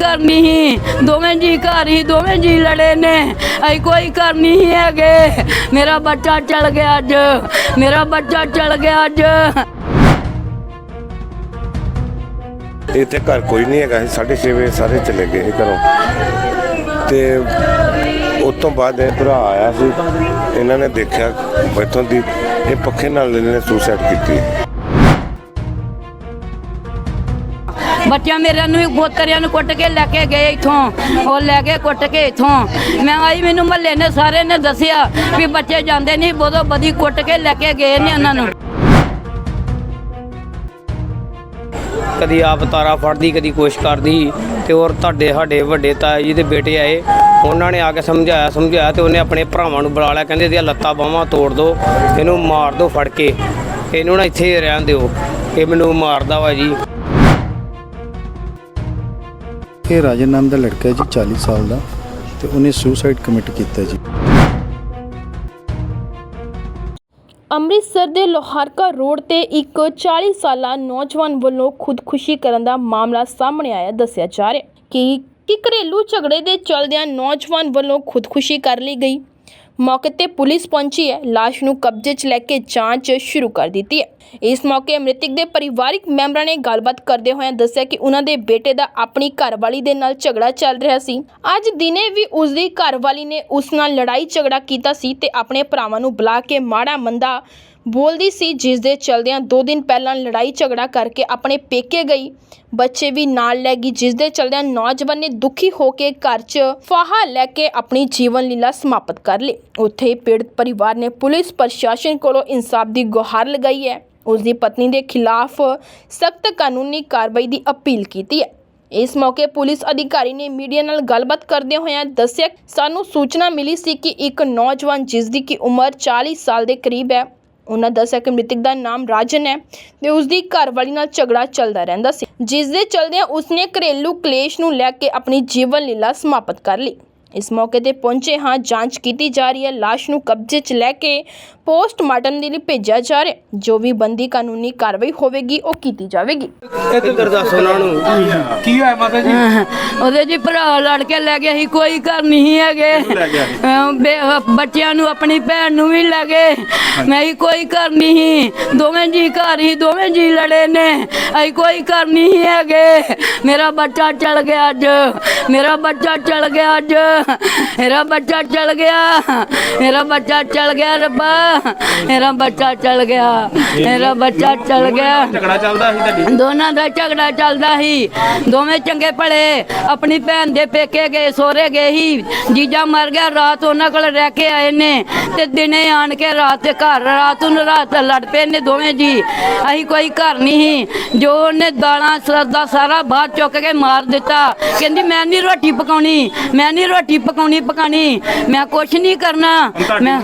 ਕਰਨੀ ਹੀ। ਦੋਵੇਂ ਜੀ ਘਰ ਹੀ, ਦੋਵੇਂ ਜੀ ਲੜੇ ਨੇ। ਅਸੀਂ ਕੋਈ ਕਰਨੀ ਹੀ ਹੈਗੇ। ਮੇਰਾ ਬੱਚਾ ਚਲ ਗਿਆ ਅੱਜ। ਮੇਰਾ ਬੱਚਾ ਚਲ ਗਿਆ ਅੱਜ। ਇੱਥੇ ਘਰ ਕੋਈ ਨਹੀਂ ਹੈਗਾ। ਸੀ 6:30 ਵਜੇ ਸਾਰੇ ਚਲੇ ਗਏ ਸੀ ਘਰੋਂ। ਤੇ ਉਸ ਤੋਂ ਬਾਅਦ ਇਹ ਭਰਾ ਆਇਆ ਸੀ। ਇਹਨਾਂ ਨੇ ਦੇਖਿਆ ਇੱਥੋਂ ਦੀ ਇਹ ਪੱਖੇ ਨਾਲ ਇਹਨੇ ਸੁਸਾਈਡ ਕੀਤੀ। ਬੱਚਿਆਂ ਮੇਰੇ ਨੂੰ ਵੀ ਨੂੰ ਕੁੱਟ ਕੇ ਲੈ ਕੇ ਗਏ ਇਥੋਂ। ਉਹ ਲੈ ਕੇ ਕੁੱਟ ਕੇ ਇਥੋਂ। ਮੈਂ ਆਈ, ਮੈਨੂੰ ਮਹੱਲੇ ਨੇ ਸਾਰੇ ਨੇ ਦੱਸਿਆ ਵੀ ਬੱਚੇ ਜਾਂਦੇ ਨਹੀਂ ਬੋਦੋ ਬਦੀ ਕੁੱਟ ਕੇ ਲੈ ਕੇ ਗਏ ਨੇ ਉਹਨਾਂ ਨੂੰ। ਕਦੀ ਆਪ ਤਾਰਾ ਫੜਦੀ, ਕਦੀ ਕੋਸ਼ਿਸ਼ ਕਰਦੀ ਤੇ ਔਰ ਤੁਹਾਡੇ, ਸਾਡੇ ਵੱਡੇ ਤਾਏ ਜੀ ਦੇ ਬੇਟੇ ਆਏ। ਉਹਨਾਂ ਨੇ ਆ ਕੇ ਸਮਝਾਇਆ ਸਮਝਾਇਆ ਤੇ ਉਹਨੇ ਆਪਣੇ ਭਰਾਵਾਂ ਨੂੰ ਬੁਲਾ ਲਿਆ। ਕਹਿੰਦੇ ਇਹਦੀਆਂ ਲੱਤਾਂ ਬਾਹਾਂ ਤੋੜ ਦਿਓ ਇਹਨੂੰ ਮਾਰ ਦਿਓ ਫੜ ਕੇ। ਇਹਨੂੰ ਨਾ ਇੱਥੇ ਰਹਿਣ ਦਿਓ। ਇਹ ਮੈਨੂੰ ਮਾਰਦਾ ਵਾ ਜੀ। ਇਹ ਰਾਜਨ ਨਾਮ ਦਾ ਲੜਕਾ ਹੈ ਜੀ 40 ਸਾਲ ਦਾ ਤੇ ਉਹਨੇ ਸੁਸਾਈਡ ਕਮਿਟ ਕੀਤਾ ਜੀ। ਅੰਮ੍ਰਿਤਸਰ ਦੇ ਲੋਹਾਰਕਾ ਰੋਡ ਤੇ ਇੱਕ 40 ਸਾਲਾ ਨੌਜਵਾਨ ਵੱਲੋਂ ਖੁਦਕੁਸ਼ੀ ਕਰਨ ਦਾ ਮਾਮਲਾ ਸਾਹਮਣੇ ਆਇਆ, ਦੱਸਿਆ ਜਾ ਰਿਹਾ ਕਿ ਕਿ ਘਰੇਲੂ ਝਗੜੇ ਦੇ ਚਲਦਿਆਂ ਨੌਜਵਾਨ ਵੱਲੋਂ ਖੁਦਕੁਸ਼ੀ ਕਰ ਲਈ ਗਈ। ਮੌਕੇ ਤੇ ਪੁਲਿਸ ਪਹੁੰਚੀ ਹੈ। ਲਾਸ਼ ਨੂੰ ਕਬਜ਼ੇ 'ਚ ਲੈ ਕੇ ਜਾਂਚ ਸ਼ੁਰੂ ਕਰ ਦਿੱਤੀ ਹੈ। ਇਸ ਮੌਕੇ ਮ੍ਰਿਤਕ ਦੇ ਪਰਿਵਾਰਕ ਮੈਂਬਰਾਂ ਨੇ ਗੱਲਬਾਤ ਕਰਦੇ ਹੋਇਆਂ ਦੱਸਿਆ ਕਿ ਉਹਨਾਂ ਦੇ ਬੇਟੇ ਦਾ ਆਪਣੀ ਘਰਵਾਲੀ ਦੇ ਨਾਲ ਝਗੜਾ ਚੱਲ ਰਿਹਾ ਸੀ। ਅੱਜ ਦਿਨੇ ਵੀ ਉਸ ਦੀ ਘਰਵਾਲੀ ਨੇ ਉਸ ਨਾਲ ਲੜਾਈ ਝਗੜਾ ਕੀਤਾ ਸੀ ਤੇ ਆਪਣੇ ਭਰਾਵਾਂ ਨੂੰ ਬੁਲਾ ਕੇ ਮਾੜਾ ਮੰਦਾ ਬੋਲਦੀ ਸੀ ਜਿਸ ਦੇ ਚਲਦਿਆਂ 2 ਦਿਨ ਪਹਿਲਾਂ ਲੜਾਈ ਝਗੜਾ ਕਰਕੇ ਆਪਣੇ ਪੇਕੇ ਗਈ। ਬੱਚੇ ਵੀ ਨਾਲ ਲੈ ਗਈ ਜਿਸ ਦੇ ਚਲਦਿਆਂ ਨੌਜਵਾਨ ਨੇ ਦੁਖੀ ਹੋ ਕੇ ਘਰ 'ਚ ਫਾਹਾ ਲੈ ਕੇ ਆਪਣੀ ਜੀਵਨ ਲੀਲਾ ਸਮਾਪਤ ਕਰ ਲਈ। ਉੱਥੇ ਪੀੜਤ ਪਰਿਵਾਰ ਨੇ ਪੁਲਿਸ ਪ੍ਰਸ਼ਾਸਨ ਕੋਲੋਂ ਇਨਸਾਫ ਦੀ ਗੁਹਾਰ ਲਗਾਈ ਹੈ। ਉਸ ਦੀ ਪਤਨੀ ਦੇ ਖਿਲਾਫ ਸਖਤ ਕਾਨੂੰਨੀ ਕਾਰਵਾਈ ਦੀ ਅਪੀਲ ਕੀਤੀ ਹੈ। ਇਸ ਮੌਕੇ ਪੁਲਿਸ ਅਧਿਕਾਰੀ ਨੇ ਮੀਡੀਆ ਨਾਲ ਗੱਲਬਾਤ ਕਰਦੇ ਹੋਇਆਂ ਦੱਸਿਆ, ਸਾਨੂੰ ਸੂਚਨਾ ਮਿਲੀ ਸੀ ਕਿ ਇੱਕ ਨੌਜਵਾਨ ਜਿਸ ਦੀ ਕਿ ਉਮਰ 40 ਸਾਲ ਦੇ ਕਰੀਬ ਹੈ ਉਹਨਾਂ ਦੱਸਿਆ ਕਿ ਮ੍ਰਿਤਕ ਦਾ ਨਾਮ ਰਾਜਨ ਹੈ ਤੇ ਉਸ ਦੀ ਘਰਵਾਲੀ ਨਾਲ ਝਗੜਾ ਚੱਲਦਾ ਰਹਿੰਦਾ ਸੀ। ਜਿਸ ਦੇ ਚਲਦਿਆਂ ਉਸਨੇ ਘਰੇਲੂ ਕਲੇਸ਼ ਨੂੰ ਲੈ ਕੇ ਆਪਣੀ ਜੀਵਨ ਲੀਲਾ ਸਮਾਪਤ ਕਰ ਲਈ। ਇਸ ਮੌਕੇ ਤੇ ਪਹੁੰਚੇ ਹਾਂ ਜਾਂਚ ਕੀਤੀ ਜਾ ਰਹੀ ਹੈ ਲਾਸ਼ ਨੂੰ ਕਬਜ਼ੇ 'ਚ ਲੈ ਕੇ ਪੋਸਟਮਾਰਟਮ ਦੇ ਲਈ ਭੇਜਿਆ ਜਾ ਰਿਹਾ। ਜੋ ਵੀ ਬੰਦੀ ਕਾਨੂੰਨੀ ਕਾਰਵਾਈ ਹੋਵੇਗੀ ਉਹ ਕੀਤੀ ਜਾਵੇਗੀ। ਇੱਧਰ ਦੱਸ ਉਹਨਾਂ ਨੂੰ। ਉਹਦੇ ਜੀ ਭਰਾ ਲੜ ਕੇ ਲੈ ਗਿਆ ਸੀ ਕੋਈ ਘਰ ਨਹੀਂ ਹੈਗੇ। ਅਹ ਬੇ- ਅਹ ਬੱਚਿਆਂ ਨੂੰ ਆਪਣੀ ਭੈਣ ਨੂੰ ਵੀ ਲੈ ਗਏ। ਮੈਂ ਹੀ ਕੋਈ ਘਰ ਨਹੀਂ ਸੀ। ਦੋਵੇਂ ਜੀ ਘਰ ਹੀ ਦੋਵੇਂ ਜੀ ਲੜੇ ਨੇ। ਅਸੀਂ ਕੋਈ ਘਰ ਨਹੀਂ ਸੀ ਹੈਗੇ। ਮੇਰਾ ਬੱਚਾ ਚਲ ਗਿਆ ਅੱਜ। ਮੇਰਾ ਬੱਚਾ ਚਲ ਗਿਆ ਅੱਜ। ਮੇਰਾ ਬੱਚਾ ਚਲ ਗਿਆ। ਮੇਰਾ ਬੱਚਾ ਚਲ ਗਿਆ ਰੱਬਾ। ਮੇਰਾ ਬੱਚਾ ਚਲ ਗਿਆ। ਮੇਰਾ ਬੱਚਾ ਚਲ ਗਿਆ। ਝਗੜਾ ਚੱਲਦਾ ਸੀ ਤੁਹਾਡੀ? ਦੋਨਾਂ ਦਾ ਝਗੜਾ ਚੱਲਦਾ ਸੀ। ਦੋਵੇਂ ਚੰਗੇ ਭਲੇ। ਆਪਣੀ ਭੈਣ ਦੇ ਪੇਕੇ ਗਏ ਸੋਹਰੇ ਗਏ ਸੀ। ਜੀਜਾ ਮਰ ਗਿਆ ਰਾਤ ਉਹਨਾਂ ਕੋਲ ਰਹਿ ਕੇ ਆਏ ਨੇ ਤੇ ਦਿਨੇ ਆਣ ਕੇ ਰਾਤ ਤੇ ਘਰ ਰਾਤ ਨੂੰ ਰਾਤ ਲੜ ਪਏ ਨੇ ਦੋਵੇਂ ਜੀ। ਅਸੀਂ ਕੋਈ ਘਰ ਨਹੀਂ ਸੀ। ਜੋ ਉਹਨੇ ਦਾਣਾ ਸਰਦਾ ਸਾਰਾ ਬਾਹਰ ਚੁੱਕ ਕੇ ਮਾਰ ਦਿੱਤਾ। ਕਹਿੰਦੀ ਮੈਂ ਨਹੀਂ ਰੋਟੀ ਪਕਾਉਣੀ ਮੈਂ ਨਹੀਂ ਰੋਟੀ ਪਕਾਉਣੀ ਪਕਾਣੀ ਮੈਂ ਕੁਛ ਨਹੀਂ ਕਰਨਾ। ਮੈਂ?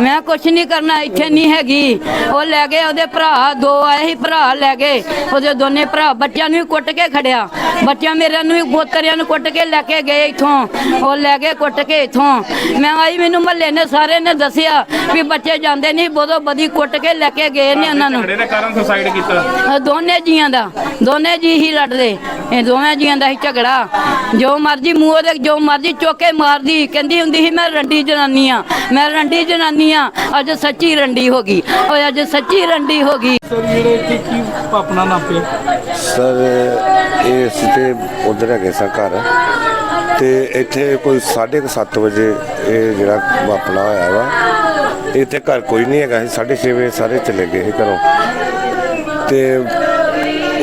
ਮੈਂ ਕੁਛ ਨਹੀਂ ਕਰਨਾ ਇੱਥੇ ਨਹੀਂ ਹੈਗੀ। ਉਹ ਲੈ ਗਏ ਉਹਦੇ ਭਰਾ ਦੋ ਆਏ ਸੀ ਭਰਾ ਲੈ ਗਏ। ਉਹਦੇ ਦੋਨੇ ਭਰਾ ਬੱਚਿਆਂ ਨੂੰ ਕੁੱਟ ਕੇ ਖੜਿਆ। ਬੱਚਿਆਂ ਮੇਰਿਆਂ ਨੂੰ ਵੀ ਪੋਤਰਿਆਂ ਨੂੰ ਕੁੱਟ ਕੇ ਲੈ ਕੇ ਗਏ ਇਥੋਂ। ਉਹ ਲੈ ਗਏ ਕੁੱਟ ਕੇ ਇਥੋਂ। ਮੈਂ ਆਈ ਮੈਨੂੰ ਮਹੱਲੇ ਨੇ ਸਾਰੇ ਨੇ ਦੱਸਿਆ ਵੀ ਬੱਚੇ ਜਾਂਦੇ ਨਹੀਂ ਬੋਦੋ ਬਦੀ ਕੁੱਟ ਕੇ ਲੈ ਕੇ ਗਏ ਨੇ ਉਹਨਾਂ ਨੂੰ। ਝਗੜੇ ਦੇ ਕਾਰਨ ਸੁਸਾਈਡ ਕੀਤਾ? ਦੋਨੇ ਜੀਆਂ ਦਾ ਦੋਨੇ ਜੀ ਹੀ ਲੜਦੇ। ਇਹ ਦੋਵੇਂ ਜੀਆਂ ਦਾ ਹੀ ਝਗੜਾ। ਜੋ ਮਰਜ਼ੀ ਮੂੰਹ ਉਹਦੇ ਜੋ ਮਰਜ਼ੀ ਚੋਕੇ ਮਾਰਦੀ ਕਹਿੰਦੀ ਹੁੰਦੀ ਸੀ ਮੈਂ ਰੰਡੀ ਜਨਾਨੀ ਆ ਮੈਂ ਰੰਡੀ ਜਨਾਨੀ ਆ ਅੱਜ ਸੱਚੀ ਰੰਡੀ ਹੋ ਗਈ ਓਏ ਅੱਜ ਸੱਚੀ ਰੰਡੀ ਹੋ ਗਈ। ਸਰ ਜਿਹੜੇ ਕੀ ਕੀ ਆਪਣਾ ਨਾਪੇ? ਸਰ ਇਹ ਅਸੀਂ ਤੇ ਉਧਰ ਹੈਗੇ ਸਾਂ ਘਰ ਤੇ ਇੱਥੇ ਕੋਈ 7:30 ਵਜੇ ਇਹ ਜਿਹੜਾ ਵਾਪਣਾ ਹੋਇਆ ਵਾ ਇੱਥੇ ਘਰ ਕੋਈ ਨਹੀਂ ਹੈਗਾ ਸੀ 6:30 ਵਜੇ ਸਾਰੇ ਚਲੇ ਗਏ ਸੀ ਘਰੋਂ। ਤੇ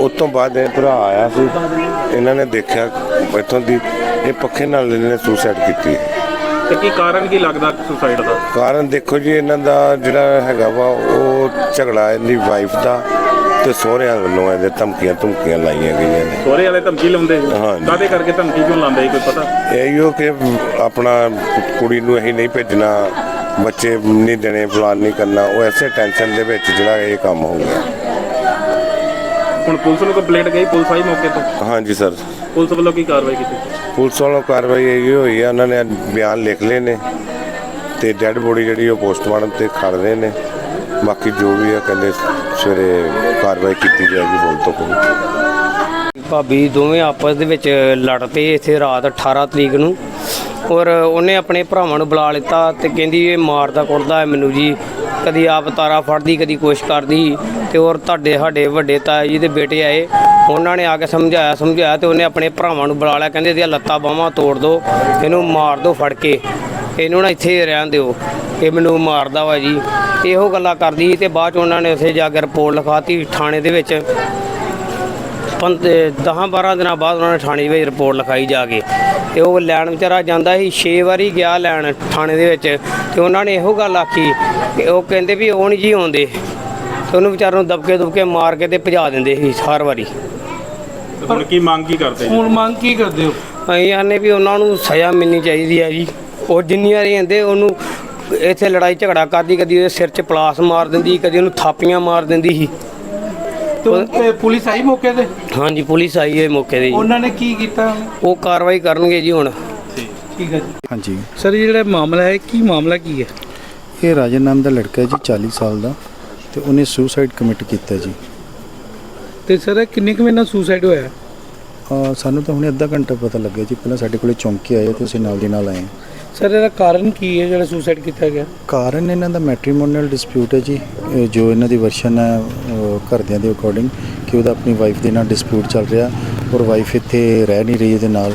ਉਸ ਤੋਂ ਬਾਅਦ ਇਹ ਭਰਾ ਆਇਆ ਸੀ ਇਹਨਾਂ ਨੇ ਦੇਖਿਆ ਇੱਥੋਂ ਦੀ ਇਹ ਪੱਖੇ ਨਾਲ ਇਹਨੇ ਸੁਸਾਈਡ ਕੀਤੀ। ਤੇ ਕੀ ਕਾਰਨ ਕੀ ਲੱਗਦਾ ਸੁਸਾਈਡ ਦਾ? ਕਾਰਨ ਦੇਖੋ ਜੀ ਇਹਨਾਂ ਦਾ ਜਿਹੜਾ ਹੈਗਾ ਵਾ ਉਹ ਝਗੜਾ ਇਹਦੀ ਵਾਈਫ ਦਾ ਤੇ ਸਹੁਰਿਆਂ ਵੱਲੋਂ ਇਹਦੇ ਧਮਕੀਆਂ ਧਮਕੀਆਂ ਲਾਈਆਂ ਗਈਆਂ ਨੇ। ਸੋਰੇ ਵਾਲੇ ਧਮਕੀ ਲਾਉਂਦੇ ਹਾਂਜੀ। ਕਾਦੇ ਕਰਕੇ ਧਮਕੀ ਕਿਉਂ ਲਾਉਂਦੇ ਸੀ ਕੋਈ ਪਤਾ? ਇਹੋ ਕਿ ਆਪਣਾ ਕੁੜੀ ਨੂੰ ਅਸੀਂ ਨਹੀਂ ਭੇਜਣਾ ਬੱਚੇ ਨਹੀਂ ਦੇਣੇ ਫਲਾਨ ਨਹੀਂ ਕਰਨਾ ਉਹ ਐਸੇ ਟੈਨਸ਼ਨ ਦੇ ਵਿੱਚ ਜਿਹੜਾ ਇਹ ਕੰਮ ਹੋ ਗਿਆ। ਹੁਣ ਪੁਲਿਸ ਨੂੰ ਕੰਪਲੇਂਟ ਗਈ ਪੁਲਿਸ ਆਈ ਮੌਕੇ ਤੇ? ਹਾਂਜੀ ਸਰ। ਪੁਲਿਸ ਵੱਲੋਂ ਕੀ ਕਾਰਵਾਈ ਕੀਤੀ? ਪੁਲਿਸ ਵੱਲੋਂ ਕਾਰਵਾਈ ਇਹ ਹੋਈ ਆ, ਉਹਨਾਂ ਨੇ ਬਿਆਨ ਲਿਖ ਲਏ ਨੇ ਤੇ ਡੈੱਡ ਬੋਡੀ ਜਿਹੜੀ ਉਹ ਪੋਸਟਮਾਰਟਮ ਤੇ ਖੜ ਰਹੇ ਨੇ। ਬਾਕੀ ਜੋ ਵੀ ਆ ਕਹਿੰਦੇ ਸਵੇਰੇ ਕਾਰਵਾਈ ਕੀਤੀ ਜਾਏਗੀ ਬੋਲ ਤੋਂ ਕੋਈ। ਭਾਬੀ, ਦੋਵੇਂ ਆਪਸ ਦੇ ਵਿੱਚ ਲੜ ਪਏ ਇੱਥੇ ਰਾਤ 18 ਤਰੀਕ ਨੂੰ। ਔਰ ਉਹਨੇ ਆਪਣੇ ਭਰਾਵਾਂ ਨੂੰ ਬੁਲਾ ਲਿੱਤਾ ਤੇ ਕਹਿੰਦੀ, ਇਹ ਮਾਰਦਾ ਕੁੱਟਦਾ ਹੈ ਮੈਨੂੰ ਜੀ। ਕਦੀ ਆਪ ਤਾਰਾ ਫੜਦੀ, ਕਦੀ ਕੁਛ ਕਰਦੀ ਤੇ ਔਰ ਤੁਹਾਡੇ, ਸਾਡੇ ਵੱਡੇ ਤਾਏ ਜੀ ਦੇ ਬੇਟੇ ਆਏ। ਉਹਨਾਂ ਨੇ ਆ ਕੇ ਸਮਝਾਇਆ ਸਮਝਾਇਆ ਤੇ ਉਹਨੇ ਆਪਣੇ ਭਰਾਵਾਂ ਨੂੰ ਬੁਲਾ ਲਿਆ। ਕਹਿੰਦੇ ਇਹਦੀਆਂ ਲੱਤਾਂ ਬਾਹਾਂ ਤੋੜ ਦਿਓ ਇਹਨੂੰ ਮਾਰ ਦਿਓ ਫੜ ਕੇ। ਇਹਨੂੰ ਨਾ ਇੱਥੇ ਰਹਿਣ ਦਿਓ। ਇਹ ਮੈਨੂੰ ਮਾਰਦਾ ਵਾ ਜੀ। ਇਹੋ ਗੱਲਾਂ ਕਰਦੀ ਸੀ ਤੇ ਬਾਅਦ ਚ ਉਹਨਾਂ ਨੇ ਉੱਥੇ ਜਾ ਕੇ ਰਿਪੋਰਟ ਲਿਖਾਤੀ ਥਾਣੇ ਦੇ ਵਿੱਚ। 10 12 ਦਿਨਾਂ ਬਾਅਦ ਉਹਨਾਂ ਨੇ ਥਾਣੇ ਵਿੱਚ ਰਿਪੋਰਟ ਲਿਖਾਈ ਜਾ ਕੇ। ਤੇ ਉਹ ਲੈਣ ਵਿਚਾਰਾ ਜਾਂਦਾ ਸੀ 6 ਵਾਰੀ ਗਿਆ ਲੈਣ ਥਾਣੇ ਦੇ ਵਿੱਚ। ਤੇ ਉਹਨਾਂ ਨੇ ਇਹੋ ਗੱਲ ਆਖੀ ਕਿ ਉਹ ਕਹਿੰਦੇ ਵੀ ਉਹ ਨਹੀਂ ਜੀ ਆਉਂਦੇ। ਤੇ ਉਹਨੂੰ ਵਿਚਾਰ ਨੂੰ ਦਬਕੇ ਦੁਬਕੇ ਮਾਰ ਕੇ ਤੇ ਭਜਾ ਦਿੰਦੇ ਸੀ ਹਰ ਵਾਰੀ। ਤੇ ਹੁਣ ਕੀ ਮੰਗ ਕੀ ਕਰਦੇ ਜੀ? ਹੁਣ ਮੰਗ ਕੀ ਕਰਦੇ ਹੋ? ਅਸੀਂ ਆਨੇ ਵੀ ਉਹਨਾਂ ਨੂੰ ਸਜ਼ਾ ਮਿਲਣੀ ਚਾਹੀਦੀ ਹੈ ਜੀ। ਉਹ ਜਿੰਨੀ ਵਾਰੀ ਕਹਿੰਦੇ ਉਹਨੂੰ ਇੱਥੇ ਲੜਾਈ ਝਗੜਾ ਕਰਦੀ ਕਦੀ ਉਹਦੇ ਸਿਰ 'ਚ ਪਲਾਸ ਮਾਰ ਦਿੰਦੀ ਕਦੀ ਉਹਨੂੰ ਥਾਪੀਆਂ ਮਾਰ ਦਿੰਦੀ ਸੀ। ਤੇ ਹੁਣ ਤੇ ਪੁਲਿਸ ਆਈ ਮੌਕੇ ਤੇ? ਹਾਂਜੀ ਪੁਲਿਸ ਆਈ ਹੈ ਮੌਕੇ ਤੇ ਜੀ। ਉਹਨਾਂ ਨੇ ਕੀ ਕੀਤਾ? ਉਹ ਕਾਰਵਾਈ ਕਰਨਗੇ ਜੀ ਹੁਣ। ਠੀਕ ਹੈ ਜੀ। ਹਾਂਜੀ। ਸਰ ਇਹ ਜਿਹੜਾ ਮਾਮਲਾ ਹੈ ਕੀ ਮਾਮਲਾ ਕੀ ਹੈ? ਇਹ ਰਾਜਨ ਨਾਮ ਦਾ ਲੜਕਾ ਹੈ ਜੀ 40 ਸਾਲ ਦਾ ਤੇ ਉਹਨੇ ਸੁਸਾਈਡ ਕਮਿਟ ਕੀਤਾ ਜੀ। ਤੇ ਸਰ ਇਹ ਕਿੰਨੇ ਕੁ ਮਹੀਨਾ ਸੁਸਾਈਡ ਹੋਇਆ? ਅਹ ਸਾਨੂੰ ਤਾਂ ਹੁਣੇ ਅੱਧਾ ਘੰਟਾ ਪਤਾ ਲੱਗਿਆ ਜੀ। ਪਹਿਲਾਂ ਸਾਡੇ ਕੋਲੇ ਚੌਂਕੀ ਆਏ ਤੇ ਅਸੀਂ ਨਾਲ ਦੀ ਨਾਲ ਆਏ। ਸਰ ਇਹਦਾ ਕਾਰਨ ਕੀ ਹੈ ਜਿਹੜਾ ਸੁਸਾਈਡ ਕੀਤਾ ਗਿਆ? ਕਾਰਨ ਇਹਨਾਂ ਦਾ ਮੈਟ੍ਰੀਮੋਨੀਅਲ ਡਿਸਪਿਊਟ ਹੈ ਜੀ। ਇਹ ਜੋ ਇਹਨਾਂ ਦੀ ਵਰਸ਼ਨ ਹੈ ਅਹ ਘਰਦਿਆਂ ਦੇ ਅਕੋਰਡਿੰਗ ਕਿ ਉਹਦਾ ਆਪਣੀ ਵਾਈਫ ਦੇ ਨਾਲ ਡਿਸਪਿਊਟ ਚੱਲ ਰਿਹਾ। ਔਰ ਵਾਈਫ ਇੱਥੇ ਰਹਿ ਨਹੀਂ ਰਹੀ ਇਹਦੇ ਨਾਲ।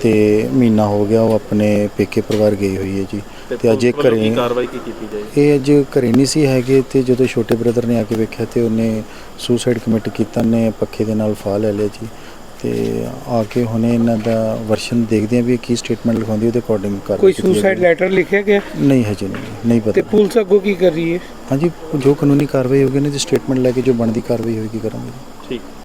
ਤੇ ਮਹੀਨਾ ਹੋ ਗਿਆ ਉਹ ਆਪਣੇ ਪੇਕੇ ਪਰਿਵਾਰ ਗਈ ਹੋਈ ਹੈ ਜੀ। ਤੇ ਅੱਜ ਇਹ ਵੱਲੋਂ ਘਰੇ ਕੀ ਕਾਰਵਾਈ ਕੀ ਕੀਤੀ ਜਾਏ? ਇਹ ਅੱਜ ਘਰੇ ਨਹੀਂ ਸੀ ਹੈਗੇ ਤੇ ਜਦੋਂ ਛੋਟੇ ਬ੍ਰਦਰ ਨੇ ਆ ਕੇ ਵੇਖਿਆ ਤੇ ਉਹਨੇ ਸੁਸਾਈਡ ਕਮਿਟ ਕੀਤਾ ਨੇ ਪੱਖੇ ਦੇ ਨਾਲ ਫਾਹ ਲੈ ਲਿਆ ਜੀ। ਤੇ ਆ ਕੇ ਹੁਣੇ ਇਹਨਾਂ ਦਾ ਵਰਸ਼ਨ ਦੇਖਦੇ ਆ ਵੀ ਇਹ ਕੀ ਸਟੇਟਮੈਂਟ ਲਿਖਾਉਂਦੀ ਉਹਦੇ ਅਕੋਰਡਿੰਗ ਕਰ ਕੋਈ ਸੁਸਾਈਡ ਲੈਟਰ ਲਿਖਿਆ ਗਿਆ? ਨਹੀਂ ਹਜੇ ਨਹੀਂ ਨਹੀਂ ਤੇ ਪਤਾ ਪੁਲਿਸ ਅੱਗੋਂ ਕੀ ਕਰ ਰਹੀ ਹੈ? ਹਾਂਜੀ ਜੋ ਕਾਨੂੰਨੀ ਕਾਰਵਾਈ ਹੋਗੀ ਨਾ ਜੀ ਸਟੇਟਮੈਂਟ ਲੈ ਕੇ ਜੋ ਬਣਦੀ ਕਾਰਵਾਈ ਹੋਏਗੀ ਕਰਾਂਗੇ। ਠੀਕ।